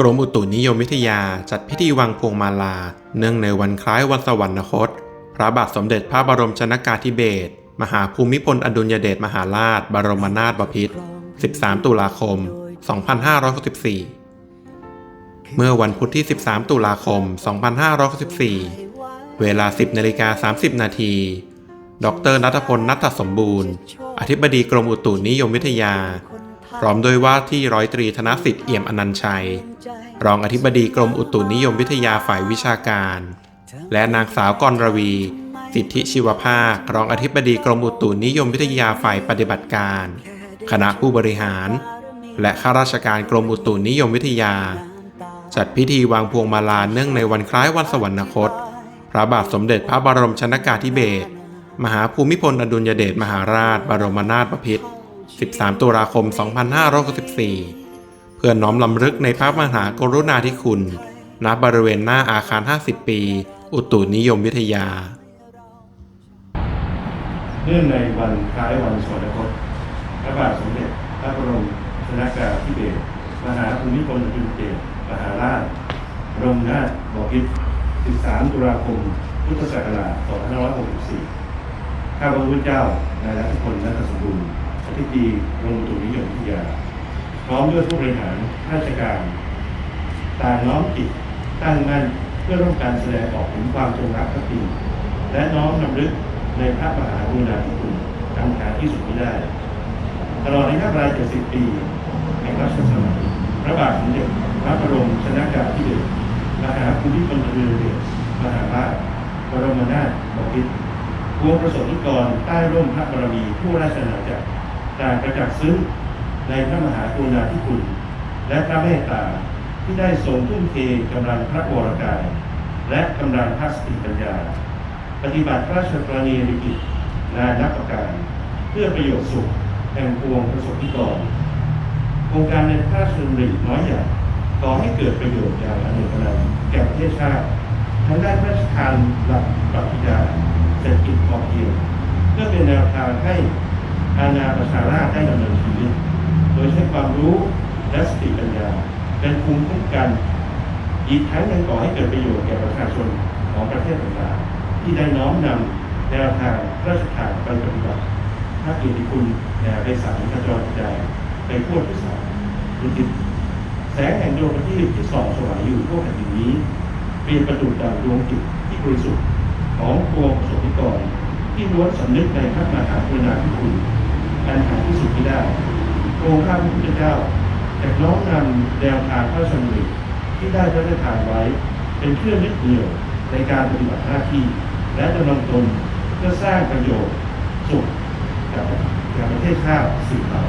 กรมอุตุนิยมวิทยาจัดพิธีวางพวงมาลา เนื่องในวันคล้ายวันสวรรคต พระบาทสมเด็จพระบรมชนากาธิเบศรมหาภูมิพลอดุลยเดชมหาราช บรมนาถบพิตร 13 ตุลาคม 2564 เมื่อวันพุธที่ 13 ตุลาคม 2564 เวลา 10นาฬิกา30 นาที ดรนัทพลนัทสมบูรณ์ อธิบดีกรมอุตุนิยมวิทยา พร้อมด้วยว่าที่ร้อยตรีธนสิทธิ์เอี่ยมอนันชัย รองอธิบดีกรมอุตุนิยมวิทยาฝ่ายวิชาการ และนางสาวกรรวี สิทธิชีวภาค รองอธิบดีกรมอุตุนิยมวิทยาฝ่ายปฏิบัติการ คณะผู้บริหาร และข้าราชการกรมอุตุนิยมวิทยา จัดพิธีวางพวงมาลาเนื่องในวันคล้ายวันสวรรคต พระบาทสมเด็จพระบรมชนากาธิเบศรมหาภูมิพลอดุลยเดชมหาราช บรมนาถบพิตร 13 ตุลาคม 2564 เพื่อน้อมลำลึกในพระมหากรุณาธิคุณ ณ บริเวณหน้าอาคาร 50 ปี อุตุนิยมวิทยา เนื่องในวันคล้ายวันสวรรคตพระบาทสมเด็จพระบรมชนากาธิเบศรมหาภูมิพลอดุลยเดชมหาราชบรมนาถบพิตร13 ตุลาคม พุทธศักราช 2564 ข้าพระพุทธเจ้านายรัฐพลนัทสมบูรณ์อ ธิบดีกรมอุตุนิยมวิทยา พร้อมด้วยผู้บริหารราชการ ต่างน้อมจิตตั้งมั่นเพื่อร่วมการแสดงออกถึงความจงรักภักดีและน้อมนำลึกในพระมหากรุณาธิคุณอันหาที่สุดไม่ได้ ตลอดระยะเวลา70 ปีแห่งรัชสมัยพระบาทสมเด็จพระบรมชนากาธิเบศรมหาภูมิพลอดุลยเดชมหาราชบรมนาถบพิตรพวงประสบนิกรใต้ร่มพระบารมีผู้ราชอาณาจักร ต่างประจักษ์ซึ้งในพระมหากรุณาธิคุณ และพระเมตตาที่ได้ทรงทุ่มเทกำลังพระวรกาย และกำลังพระสติปัญญา ปฏิบัติพระราชกรณียกิจนานับประการ เพื่อประโยชน์สุขแห่งปวงประสบนิกรโครงการในพระราชดำริน้อยใหญ่ก่อให้เกิดประโยชน์อย่างอเนกนันต์แก่ประเทศชาติทางด้านพระราชทานหลักปรัชญาเศรษฐกิจพอเพียงเพื่อเป็นแนวทางให้ อาณาประชาราษฎร์ได้ดำเนินชีวิต โดยใช้ความรู้และสติปัญญา เป็นภูมิคุ้มกัน อีกทั้งยังก่อให้เกิดประโยชน์แก่ประชาชนของประเทศต่างๆที่ได้น้อมนำแนวทางพระราชทานไปปฏิบัติพระเกียรติคุณแด่ไปสารกระจรกระจายไปทั่วทุกสารดุจิตแสงแห่งดวงประทีปที่ส่องสว่างอยู่ทั่วแผ่นดินนี้ เปลี่ยนประดุจดังดวงจิตที่บริสุทธิ์ของปวงประสบนิกร ที่ล้วนสำนึกในพระมหากรุณาธิคุณอันหาที่สุดที่ได้โองค์ข้าพระพุทธเจ้าแต่น้อมนำแนวทางพระสมุทรที่ได้พระราชทานไว้ เป็นเครื่องยึดเหนี่ยวในการปฏิบัติหน้าที่ และดำรงตนเพื่อสร้างประโยชน์สุขแก่ประเทศชาติสืบต่อ